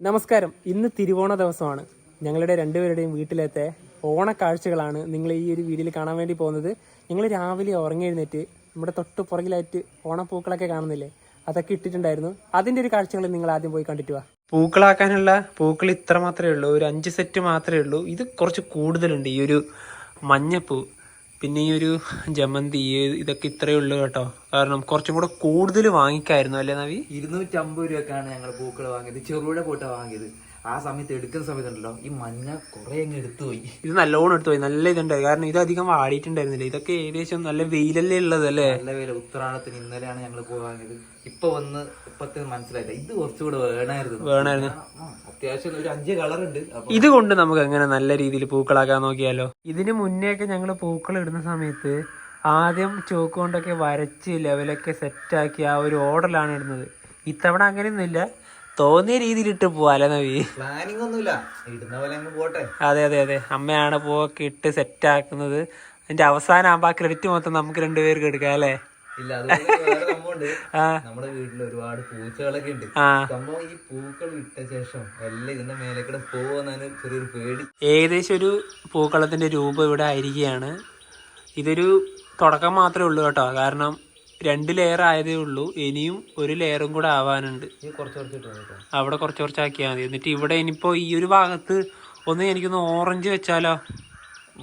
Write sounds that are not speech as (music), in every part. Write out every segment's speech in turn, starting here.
നമസ്കാരം. ഇന്ന് തിരുവോണ ദിവസമാണ്. ഞങ്ങളുടെ രണ്ടുപേരുടെയും വീട്ടിലത്തെ ഓണക്കാഴ്ചകളാണ് നിങ്ങൾ ഈ ഒരു വീഡിയോയിൽ കാണാൻ വേണ്ടി പോകുന്നത്. ഞങ്ങൾ രാവിലെ ഉറങ്ങി എഴുന്നേറ്റ് നമ്മുടെ തൊട്ട് പുറകിലായിട്ട് ഓണപ്പൂക്കളൊക്കെ കാണുന്നില്ലേ? അതൊക്കെ ഇട്ടിട്ടുണ്ടായിരുന്നു. അതിന്റെ ഒരു കാഴ്ചകൾ നിങ്ങൾ ആദ്യം പോയി കണ്ടിട്ട് വാ. പൂക്കളാക്കാനുള്ള പൂക്കൾ ഇത്ര മാത്രമേ ഉള്ളൂ. ഒരു അഞ്ച് സെറ്റ് മാത്രമേ ഉള്ളൂ. ഇത് കുറച്ച് കൂടുതലുണ്ട്. ഈ ഒരു മഞ്ഞപ്പൂ. പിന്നെ ഈ ഒരു ജമന്തി ഇതൊക്കെ ഇത്രയേ ഉള്ളൂ കേട്ടോ. കാരണം കുറച്ചും കൂടെ കൂടുതൽ വാങ്ങിക്കായിരുന്നു അല്ലേ നവി? ഇരുന്നൂറ്റമ്പത് രൂപക്കാണ് ഞങ്ങൾ പൂക്കൾ വാങ്ങിയത്. ചെറുപുഴ പൂട്ട വാങ്ങിയത്. ആ സമയത്ത് എടുക്കുന്ന സമയത്തുണ്ടല്ലോ ഈ മഞ്ഞ കുറെ അങ്ങ് എടുത്തുപോയി ഇത് നല്ലോണം എടുത്തുപോയി നല്ല ഇതുണ്ടായി കാരണം ഇത് അധികം വാടിയിട്ടുണ്ടായിരുന്നില്ല. ഇതൊക്കെ ഏകദേശം നല്ല വെയിലല്ലേ ഉള്ളത് അല്ലേ? നല്ല വെയിൽ ഉത്രാടത്തിന് ഇന്നലെയാണ് ഞങ്ങൾ പോയി വാങ്ങിയത്. ഇപ്പൊ വന്ന് ഇപ്പത്തെ മനസ്സിലായില്ല. ഇത് കുറച്ചുകൂടെ വേണമായിരുന്നു വേണമായിരുന്നു. അത്യാവശ്യം ഒരു അഞ്ച് കളർ ഉണ്ട്. ഇതുകൊണ്ട് ഇത് കൊണ്ട് നമുക്ക് എങ്ങനെ നല്ല രീതിയിൽ പൂക്കളാക്കാൻ നോക്കിയാലോ? ഇതിന് മുന്നേ ഒക്കെ ഞങ്ങൾ പൂക്കൾ ഇടുന്ന സമയത്ത് ആദ്യം ചോക്ക് കൊണ്ടൊക്കെ വരച്ച് ലെവലൊക്കെ സെറ്റാക്കി ആ ഒരു ഓർഡറിലാണ് ഇടുന്നത്. ഇത്തവണ അങ്ങനെയൊന്നുമില്ല. തോന്നിയ രീതിയിൽ ഇട്ട് പോവാല്ലേ നവി? പ്ലാനിങ് ഒന്നുമില്ല. ഇടുന്ന പോലെ അങ്ങ് പോട്ടെ. അതെ അതെ അതെ. അമ്മയാണ് പൂവൊക്കെ ഇട്ട് സെറ്റാക്കുന്നത് അതിന്റെ അവസാനം ആകുമ്പോൾ ആ ക്രെഡിറ്റ് മൊത്തം നമുക്ക് രണ്ടുപേർക്ക് എടുക്കാം അല്ലേ? ഇല്ല ആ. നമ്മുടെ വീട്ടിൽ ഒരുപാട് പൂച്ചകളൊക്കെ ഉണ്ട്. സംഭവം ഈ പൂക്കൾ ഇട്ട ശേഷം എല്ലാം ഇതിന്റെ മേലെ കൂടെ പോവാന്നാണ് ചെറിയൊരു പേടി. ഏകദേശം ഒരു പൂക്കളത്തിന്റെ രൂപം ഇവിടെ ആയിരിക്കുകയാണ്. ഇതൊരു തുടക്കം മാത്രമേ ഉള്ളൂ കേട്ടോ. കാരണം രണ്ട് ലെയർ ആയതേ ഉള്ളൂ. ഇനിയും ഒരു ലെയറും കൂടെ ആവാനുണ്ട്. അവിടെ കുറച്ച് കുറച്ചാക്കിയാൽ മതി. എന്നിട്ട് ഇവിടെ ഇനിയിപ്പോ ഈ ഒരു ഭാഗത്ത് ഒന്ന് എനിക്കൊന്ന് ഓറഞ്ച് വെച്ചാലോ?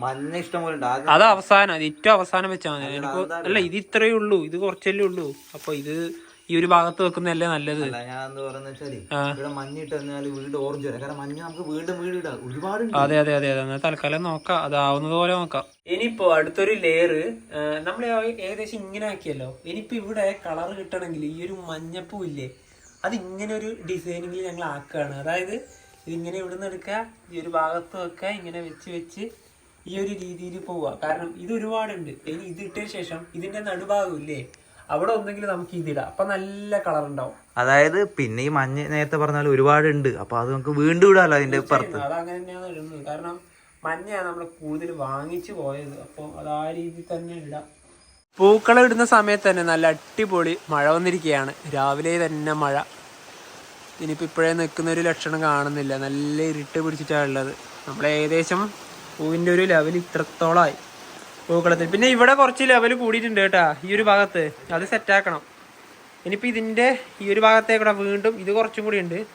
മഞ്ഞ ഇഷ്ടം പോലെ ഉണ്ട്. അത് അവസാനം അത് ഏറ്റവും അവസാനം വെച്ചാൽ മതി. എനിക്ക് അല്ല ഇത് ഇത്രയേ ഉള്ളൂ. ഇത് കുറച്ചല്ലേ ഉള്ളൂ. അപ്പൊ ഇത് ഈ ഒരു ഭാഗത്ത് വെക്കുന്നതല്ലേ നല്ലത്? ഞാൻ എന്താ പറയുന്ന വെച്ചാൽ ഇവിടെ മഞ്ഞ ഇട്ട് കഴിഞ്ഞാൽ വീട് ഓറഞ്ച് വരാം കാരണം മഞ്ഞ നമുക്ക് വീണ്ടും വീട് ഇടാം. ഒരുപാടുണ്ട്. അതെ അതെ അതെ അതെ. തൽക്കാലം നോക്കാം. അതാവുന്നത് പോലെ നോക്കാം. ഇനിയിപ്പോ അടുത്തൊരു ലെയർ നമ്മൾ ഏകദേശം ഇങ്ങനെ ആക്കിയല്ലോ. ഇനിയിപ്പോ ഇവിടെ കളർ കിട്ടണമെങ്കിൽ ഈ ഒരു മഞ്ഞപ്പൂ ഇല്ലേ അത് ഇങ്ങനെ ഒരു ഡിസൈനിങ്ങിൽ ഞങ്ങൾ ആക്കുകയാണ്. അതായത് ഇതിങ്ങനെ ഇവിടുന്ന് എടുക്കുക ഈ ഒരു ഭാഗത്ത് വെക്കുക ഇങ്ങനെ വെച്ച് വെച്ച് ഈ ഒരു രീതിയിൽ പോവുക. കാരണം ഇത് ഒരുപാടുണ്ട്. ഇനി ഇത് ഇട്ടതിന് ശേഷം ഇതിന്റെ നടുഭാഗം ഇല്ലേ അവിടെ ഒന്നെങ്കിലും നമുക്ക് ഇതിടാം അപ്പൊ നല്ല കളർ ഉണ്ടാവും. അതായത് പിന്നെ ഈ മഞ്ഞ നേരത്തെ പറഞ്ഞാൽ ഒരുപാടുണ്ട്. അപ്പൊ അത് നമുക്ക് വീണ്ടും ഇടാലോ അതിന്റെ പുറത്ത്. അത് അങ്ങനെ തന്നെയാണ് ഇടുന്നത്. കാരണം മഞ്ഞയാണ് നമ്മൾ കൂടുതൽ വാങ്ങിച്ചു പോയത്. അപ്പോൾ അത് ആ രീതിയിൽ തന്നെ ഇടാം. പൂക്കളം ഇടുന്ന സമയത്ത് തന്നെ നല്ല അടിപൊളി മഴ വന്നിരിക്കുകയാണ് രാവിലെ തന്നെ മഴ. ഇനിയിപ്പോൾ ഇപ്പോഴേ നിൽക്കുന്ന ഒരു ലക്ഷണം കാണുന്നില്ല. നല്ല ഇരുട്ട് പിടിച്ചിട്ടാണ് ഉള്ളത്. നമ്മൾ ഏകദേശം പൂവിന്റെ ഒരു ലെവൽ ഇത്രത്തോളമായി. പൂക്കളത്തിൽ. പിന്നെ ഇവിടെ കുറച്ച് ലെവൽ കൂടിയിട്ടുണ്ട് കേട്ടാ ഈ ഒരു ഭാഗത്ത്. അത് സെറ്റാക്കണം ഇനിയിപ്പോൾ ഇതിന്റെ ഈ ഒരു ഭാഗത്തേക്കൂടെ വീണ്ടും ഇത് കുറച്ചും കൂടി ഉണ്ട്.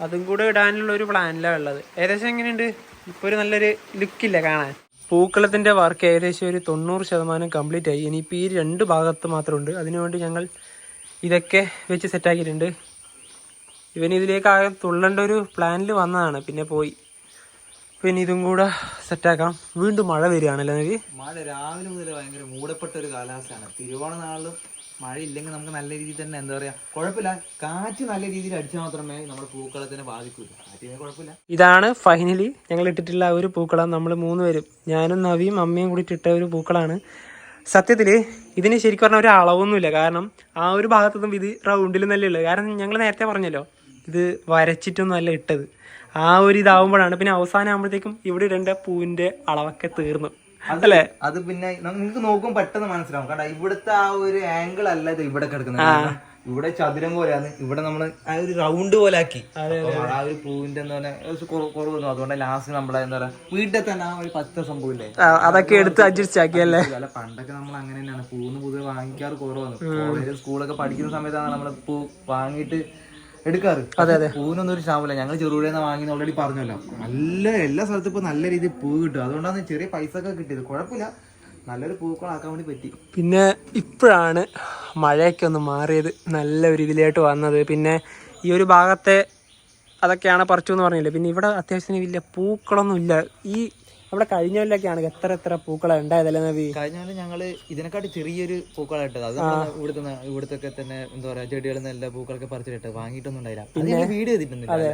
അതും കൂടെ ഇടാനുള്ള ഒരു പ്ലാനിലാണ് ഉള്ളത്. ഏകദേശം എങ്ങനെയുണ്ട്? ഇപ്പോൾ ഒരു നല്ലൊരു ലുക്കില്ല കാണാൻ? പൂക്കളത്തിന്റെ വർക്ക് ഏകദേശം ഒരു തൊണ്ണൂറ് ശതമാനം കംപ്ലീറ്റ് ആയി. ഇനിയിപ്പോൾ ഈ രണ്ട് ഭാഗത്ത് മാത്രമുണ്ട്. അതിനുവേണ്ടി ഞങ്ങൾ ഇതൊക്കെ വെച്ച് സെറ്റാക്കിയിട്ടുണ്ട് ഇവൻ ഇതിലേക്ക് ആകെ തുള്ളേണ്ട ഒരു പ്ലാനിൽ വന്നതാണ്. പിന്നെ പോയി. പിന്നെ ഇതും കൂടെ സെറ്റാക്കാം. വീണ്ടും മഴ വരികയാണല്ലേ നവി മഴ രാവിലെ മുതൽ ഭയങ്കര മൂടപ്പെട്ട ഒരു കാലാവസ്ഥയാണ്. തിരുവോണ നാളിലും മഴ ഇല്ലെങ്കിൽ നമുക്ക് നല്ല രീതിയിൽ തന്നെ എന്താ പറയാ കുഴപ്പമില്ല. കാറ്റ് നല്ല രീതിയിൽ അടിച്ചാൽ മാത്രമേ നമ്മുടെ പൂക്കളത്തിനെ ബാധിക്കൂ. കാറ്റിനെ കുഴപ്പമില്ല. ഇതാണ് ഫൈനലി ഞങ്ങൾ ഇട്ടിട്ടുള്ള ഒരു പൂക്കളം. നമ്മൾ മൂന്ന് പേരും ഞാനും നവിയും അമ്മയും കൂടി ഇട്ട ഒരു പൂക്കളാണ്. സത്യത്തിൽ ഇതിന് ശരിക്കും പറഞ്ഞാൽ ഒരു അളവൊന്നുമില്ല. കാരണം ആ ഒരു ഭാഗത്തൊന്നും ഇത് റൗണ്ടിൽ നല്ല ഉള്ളു കാരണം ഞങ്ങൾ നേരത്തെ പറഞ്ഞല്ലോ ഇത് വരച്ചിട്ടൊന്നും അല്ല ഇട്ടത്. ആ ഒരു ഇതാവുമ്പോഴാണ്. പിന്നെ അവസാനം ആകുമ്പോഴത്തേക്കും ഇവിടെ ഇടേണ്ട പൂവിന്റെ അളവൊക്കെ തീർന്നു. അതല്ലേ അത് പിന്നെ നിങ്ങൾക്ക് നോക്കുമ്പോൾ പെട്ടെന്ന് മനസ്സിലാവും. കാരണം ഇവിടുത്തെ ആ ഒരു ആംഗിൾ അല്ല ഇത് ഇവിടെ കിടക്കുന്നത്. ഇവിടെ ചതുരം പോലെയാണ്. ഇവിടെ നമ്മൾ ആ ഒരു റൗണ്ട് പോലെ ആക്കി. ആ ഒരു പൂവിന്റെ എന്താ പറയാ കുറവ് വന്നു. അതുകൊണ്ട് ലാസ്റ്റ് നമ്മളെ എന്താ പറയാ വീട്ടിൽ തന്നെ ആ ഒരു പച്ച സംഭവില്ലേ അതൊക്കെ എടുത്ത് അഡ്ജസ്റ്റ് ആക്കിയല്ലേ അല്ല പണ്ടൊക്കെ നമ്മൾ അങ്ങനെ തന്നെയാണ്. പൂന്ന് പൊതുവെ വാങ്ങിക്കാറ് കുറവാണ്. കോളേജ് സ്കൂളൊക്കെ പഠിക്കുന്ന സമയത്താണ് നമ്മൾ പൂ വാങ്ങിയിട്ട് എടുക്കാറ്. അതെ, അതെ. പൂവിനൊന്നും ഒരു ക്ഷാമില്ല ഞങ്ങൾ നിന്ന് വാങ്ങി ഓൾറെഡി പറഞ്ഞല്ലോ. നല്ല എല്ലാ സ്ഥലത്തും ഇപ്പൊ നല്ല രീതിയിൽ പൂ കിട്ടും. അതുകൊണ്ടാണ് ചെറിയ പൈസ ഒക്കെ കിട്ടിയത്. കുഴപ്പമില്ല. നല്ലൊരു പൂക്കളാക്കാൻ വേണ്ടി പറ്റി. പിന്നെ ഇപ്പോഴാണ് മഴയൊക്കെ ഒന്ന് മാറിയത്. നല്ല ഒരു ഇതിലായിട്ട് വന്നത്. പിന്നെ ഈ ഒരു ഭാഗത്തെ അതൊക്കെയാണ് പറിച്ചു എന്ന് പറഞ്ഞില്ലേ? പിന്നെ ഇവിടെ അത്യാവശ്യത്തിന് വലിയ പൂക്കളൊന്നും ഇല്ല ഈ നമ്മുടെ കഴിഞ്ഞ കൊല്ലൊക്കെയാണ് എത്ര എത്ര പൂക്കള ഉണ്ടായതല്ലേ നബി കഴിഞ്ഞ കൊല്ലം ഞങ്ങൾ ഇതിനെക്കാട്ടി ചെറിയൊരു പൂക്കളായിട്ടത് അത് ഇവിടുത്തെ ഇവിടുത്തെ തന്നെ എന്താ പറയാ ചെടികളിൽ നിന്ന് എല്ലാ പൂക്കളൊക്കെ പറിച്ചിട്ട് വാങ്ങിയിട്ടൊന്നും ഉണ്ടായില്ല. വീട് വീഡിയോ അതെ.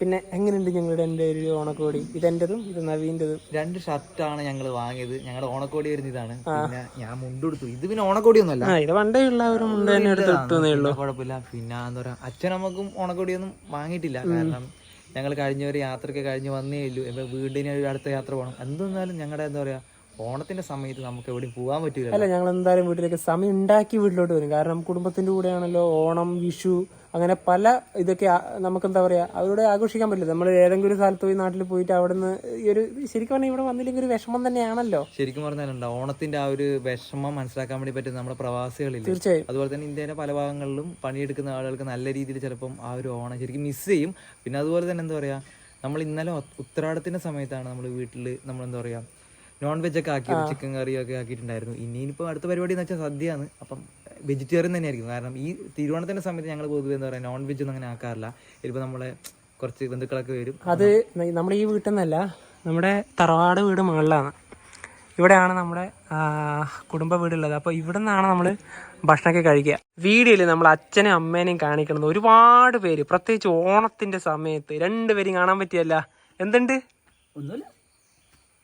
പിന്നെ എങ്ങനെയുണ്ട് ഞങ്ങളുടെ എന്റെ ഒരു ഓണക്കോടി? ഇതെന്റെതും ഇത് നവീന്റെതും? രണ്ട് ഷർട്ടാണ് ഞങ്ങൾ വാങ്ങിയത്. ഞങ്ങളുടെ ഓണക്കോടി വരുന്ന ഇതാണ്. പിന്നെ ഞാൻ മുണ്ടെടുത്തു ഇത് പിന്നെ ഓണക്കോടി ഒന്നും അല്ല ഇത് പണ്ടേ ഉള്ള ഒരു മുണ്ട് തന്നെ എടുത്ത് ഉള്ളൂ. കുഴപ്പമില്ല. പിന്നെ എന്താ പറയാ അച്ഛനമ്മക്കും ഓണക്കോടിയൊന്നും വാങ്ങിയിട്ടില്ല. കാരണം ഞങ്ങൾ കഴിഞ്ഞ ഒരു യാത്രയൊക്കെ കഴിഞ്ഞ് വന്നേ ഉള്ളൂ. ഇപ്പൊ വീടിന് ഒരു അടുത്ത യാത്ര പോകണം എന്തെന്നാലും ഞങ്ങളുടെ എന്താ പറയാ ഓണത്തിന്റെ സമയത്ത് നമുക്ക് എവിടെയും പോകാൻ പറ്റില്ല അല്ല ഞങ്ങൾ എന്തായാലും വീട്ടിലേക്ക് സമയം ഉണ്ടാക്കി വീട്ടിലോട്ട് വരും. കാരണം കുടുംബത്തിന്റെ കൂടെയാണല്ലോ ഓണം വിഷു അങ്ങനെ പല ഇതൊക്കെ നമുക്ക് എന്താ പറയുക അവരോട് ആഘോഷിക്കാൻ പറ്റില്ല. നമ്മൾ ഏതെങ്കിലും ഒരു സ്ഥലത്ത് പോയി നാട്ടിൽ പോയിട്ട് അവിടെ നിന്ന് ഈ ഒരു ശരിക്കും പറഞ്ഞാൽ ഇവിടെ വന്നില്ലെങ്കിൽ ഒരു വിഷമം തന്നെയാണല്ലോ. ശരിക്കും പറഞ്ഞാലുണ്ട് ഓണത്തിന്റെ ആ ഒരു വിഷമം മനസ്സിലാക്കാൻ വേണ്ടി പറ്റുന്ന നമ്മുടെ പ്രവാസികളിൽ തീർച്ചയായും. അതുപോലെ തന്നെ ഇന്ത്യയിലെ പല ഭാഗങ്ങളിലും പണിയെടുക്കുന്ന ആളുകൾക്ക് നല്ല രീതിയിൽ ചിലപ്പം ആ ഒരു ഓണം ശരിക്കും മിസ് ചെയ്യും. പിന്നെ അതുപോലെ തന്നെ എന്താ പറയുക നമ്മൾ ഇന്നലെ ഉത്തരാടത്തിന്റെ ഉത്രാടത്തിന്റെ സമയത്താണ് നമ്മൾ വീട്ടിൽ നമ്മൾ എന്താ പറയാ നോൺ വെജ് ഒക്കെ ആക്കി ചിക്കൻ കറി ഒക്കെ ആക്കിയിട്ടുണ്ടായിരുന്നു. ഇനി ഇനിയിപ്പോൾ അടുത്ത പരിപാടി എന്ന് വെച്ചാൽ സദ്യയാണ്. അപ്പം വെജിറ്റേറിയൻ തന്നെയായിരിക്കും. കാരണം ഈ തിരുവോണത്തിന്റെ സമയത്ത് ഞങ്ങൾ പൊതുവെ എന്താ പറയുക നോൺ വെജ് ഒന്നും അങ്ങനെ ആക്കാറില്ല. ഇപ്പൊ നമ്മളെ കുറച്ച് ബന്ധുക്കളൊക്കെ വരും. അത് നമ്മുടെ ഈ വീട്ടിൽ നിന്നല്ല നമ്മുടെ തറവാട് വീട് മുകളിലാണ്. ഇവിടെയാണ് നമ്മുടെ കുടുംബ വീടുള്ളത്. അപ്പോൾ ഇവിടെ നിന്നാണ് നമ്മൾ ഭക്ഷണമൊക്കെ കഴിക്കുക. വീഡിയോയിൽ നമ്മൾ അച്ഛനെയും അമ്മേനെയും കാണിക്കുന്നത് ഒരുപാട് പേര്. പ്രത്യേകിച്ച് ഓണത്തിന്റെ സമയത്ത് രണ്ടുപേരും കാണാൻ പറ്റിയല്ല. എന്തുണ്ട്? ഒന്നുമില്ല.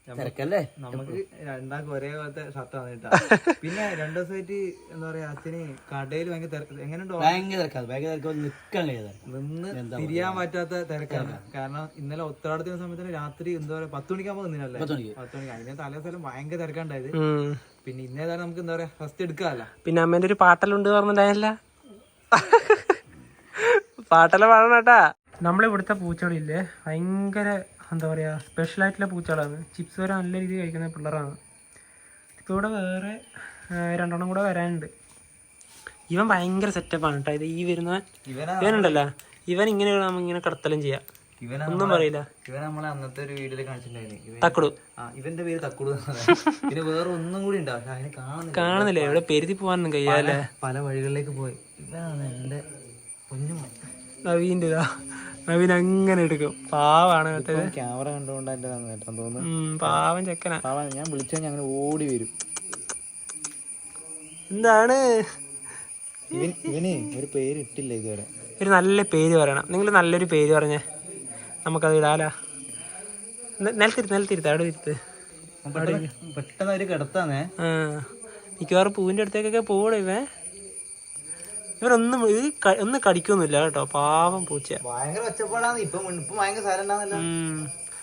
തിരക്കല്ലേ? നമുക്ക് രണ്ടാൾക്ക് ഒരേ പോലത്തെ ഷർട്ട് കേട്ടോ (laughs) പിന്നെ രണ്ടു ദിവസമായിട്ട് എന്താ പറയാ അച്ഛന് കടയിൽ ഭയങ്കര തിരക്ക്. എങ്ങനെയുണ്ടോ ഭയങ്കര തിരക്കാണ് ഭയങ്കര തിരക്ക്. നിൽക്കാൻ നിന്ന് തിരിയാൻ പറ്റാത്ത തിരക്കാണ് കാരണം? ഇന്നലെ ഉത്തരാടത്തിന്റെ സമയത്തിന് രാത്രി എന്താ പറയാ പത്ത് മണിക്കാകുമ്പോ നിന്നല്ലേ പത്ത് മണിക്ക്. പത്ത് മണിക്ക്. അതിന്റെ തലേ സ്ഥലം ഭയങ്കര തിരക്കുണ്ടായത്. പിന്നെ ഇന്നേതായാലും നമുക്ക് എന്താ പറയാ ഫസ്റ്റ് എടുക്കാല്ല പിന്നെ അമ്മേന്റെ ഒരു പാട്ടലുണ്ട് പറഞ്ഞിട്ടായല്ല (laughs) പാട്ടല പാടണം കേട്ടാ. നമ്മളിവിടുത്തെ പൂച്ചകളില്ലേ ഭയങ്കര എന്താ പറയുക സ്പെഷ്യൽ ആയിട്ടുള്ള പൂച്ചകളാണ് ചിപ്സ് വരെ നല്ല രീതിയിൽ കഴിക്കുന്ന പിള്ളേരാണ്. ഇപ്പോൾ ഇവിടെ വേറെ രണ്ടെണ്ണം കൂടെ വരാനുണ്ട്. ഇവൻ ഭയങ്കര സെറ്റപ്പാണ് കേട്ടോ. ഇത് ഈ വരുന്ന ഇവനാ ഇവനുണ്ടല്ലോ. ഇവൻ ഇങ്ങനെ നമ്മൾ ഇങ്ങനെ കടത്തലും ചെയ്യാം. ഒന്നും പറയില്ല. ഇവൻ നമ്മളെ അന്നത്തെ ഒരു വീഡിയോയിൽ കാണിച്ചിട്ടുണ്ടായിരുന്നു. തക്കുടു. ഇവന്റെ പേര് തക്കുടു (laughs) പിന്നെ വേറെ ഒന്നും കൂടി ഉണ്ടാവും അതിനെ കാണുന്നില്ല. കാണുന്നില്ലേ. ഇവിടെ പെരുതി പോകാനൊന്നും കഴിയാല്ലേ? പല വഴികളിലേക്ക് പോയി. ഇവനാണ് എന്റെ പൊന്നു നവീന്റെ നവീൻ അങ്ങനെ എടുക്കും. പാവാണ് ക്യാമറ കണ്ടുകൊണ്ട് എന്റെ നേട്ടം തോന്നുന്നു. പാവം ചെക്കനാ. പാവം ഞാൻ വിളിച്ചാൽ അങ്ങനെ ഓടി വരും. എന്താണ്? ഇവന് ഒരു പേര് ഇട്ടില്ല ഇതുവരെ. ഒരു നല്ല പേര് പറയണം. നിങ്ങൾ നല്ലൊരു പേര് പറഞ്ഞേ. നമുക്കത് ഇടാലാ. നിലത്തിരുത്ത് നിലത്തിരുത്ത് അവിടെ ഇരുത്ത്. പെട്ടെന്ന് ഒരു കിടത്താന്നേ. ആ മിക്കവാറും പൂവിന്റെ അടുത്തേക്കൊക്കെ പോകണം ഇവൻ. ഇവരൊന്നും ഇത് ഒന്നും കടിക്കൊന്നുമില്ല കേട്ടോ. പാവം പൂച്ച ഭയങ്കര ഒച്ചപ്പാടാണ്. ഇപ്പൊ ഭയങ്കര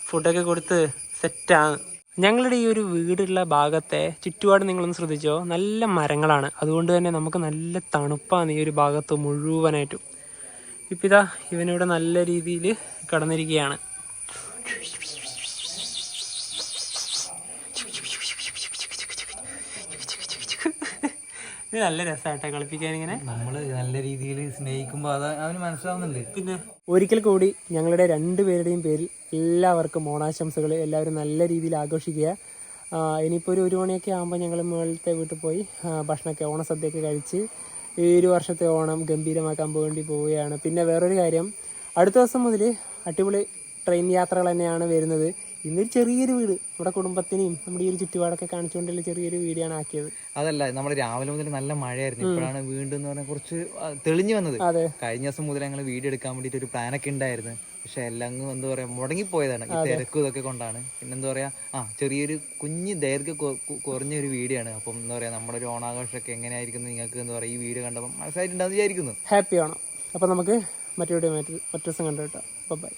ഫുഡൊക്കെ കൊടുത്ത് സെറ്റാണ്. ഞങ്ങളുടെ ഈ ഒരു വീടുള്ള ഭാഗത്തെ ചുറ്റുപാട് നിങ്ങളൊന്ന് ശ്രദ്ധിച്ചോ? നല്ല മരങ്ങളാണ്. അതുകൊണ്ട് തന്നെ നമുക്ക് നല്ല തണുപ്പാണ് ഈ ഒരു ഭാഗത്ത് മുഴുവനായിട്ടും. ഇപ്പം ഇതാ ഇവനിവിടെ നല്ല രീതിയിൽ കടന്നിരിക്കുകയാണ്. ഇത് നല്ല രസമായിട്ടാ കളിപ്പിക്കാൻ ഇങ്ങനെ. നമ്മൾ നല്ല രീതിയിൽ സ്നേഹിക്കുമ്പോ അത് അവന് മനസ്സിലാവുന്നുണ്ട്. പിന്നെ ഒരിക്കൽ കൂടി ഞങ്ങളുടെ രണ്ടുപേരുടെയും പേരിൽ എല്ലാവർക്കും ഓണാശംസകൾ എല്ലാവരും നല്ല രീതിയിൽ ആഘോഷിക്കുക. ഇനിയിപ്പോൾ ഒരു ഒരു മണിയൊക്കെ ആകുമ്പോൾ ഞങ്ങൾ മുകളിലത്തെ വീട്ടിൽ പോയി ഭക്ഷണമൊക്കെ ഓണസദ്യയൊക്കെ കഴിച്ച് ഈ ഒരു വർഷത്തെ ഓണം ഗംഭീരമാക്കാൻ വേണ്ടി പോവുകയാണ്. പിന്നെ വേറൊരു കാര്യം അടുത്ത ദിവസം മുതൽ അടിപൊളി ട്രെയിൻ യാത്രകൾ തന്നെയാണ് വരുന്നത്. ഇന്നൊരു ചെറിയൊരു വീട്. നമ്മുടെ കുടുംബത്തിനെയും നമ്മുടെ ഈ ഒരു ചുറ്റുപാടൊക്കെ കാണിച്ചുകൊണ്ടുള്ള ചെറിയൊരു വീടാണ് ആക്കിയത്. അതല്ല നമ്മൾ രാവിലെ മുതൽ നല്ല മഴയായിരുന്നു. ഇപ്പോഴാണ് വീണ്ടും എന്ന് പറഞ്ഞാൽ കുറച്ച് തെളിഞ്ഞു വന്നത്. അതെ. കഴിഞ്ഞ ദിവസം മുതൽ ഞങ്ങൾ വീട് എടുക്കാൻ വേണ്ടിട്ട് ഒരു പ്ലാനൊക്കെ ഉണ്ടായിരുന്നു. പക്ഷെ എല്ലാം എന്താ പറയാ മുടങ്ങിപ്പോയതാണ് ഈ തിരക്കും ഇതൊക്കെ കൊണ്ടാണ്. പിന്നെ എന്താ പറയാ ആ ചെറിയൊരു കുഞ്ഞ് ദൈർഘ്യ കുറഞ്ഞ ഒരു വീടാണ്. അപ്പം എന്താ പറയാ നമ്മുടെ ഒരു ഓണാഘോഷമൊക്കെ എങ്ങനെയായിരിക്കും നിങ്ങൾക്ക് എന്താ പറയാ ഈ വീട് കണ്ടപ്പോൾ മനസ്സിലായിട്ടുണ്ടാവും വിചാരിക്കുന്നു. ഹാപ്പി ആണോ അപ്പോൾ നമുക്ക് മറ്റൊരു മറ്റു മറ്റു ദിവസം കണ്ടു കേട്ടോ ബൈ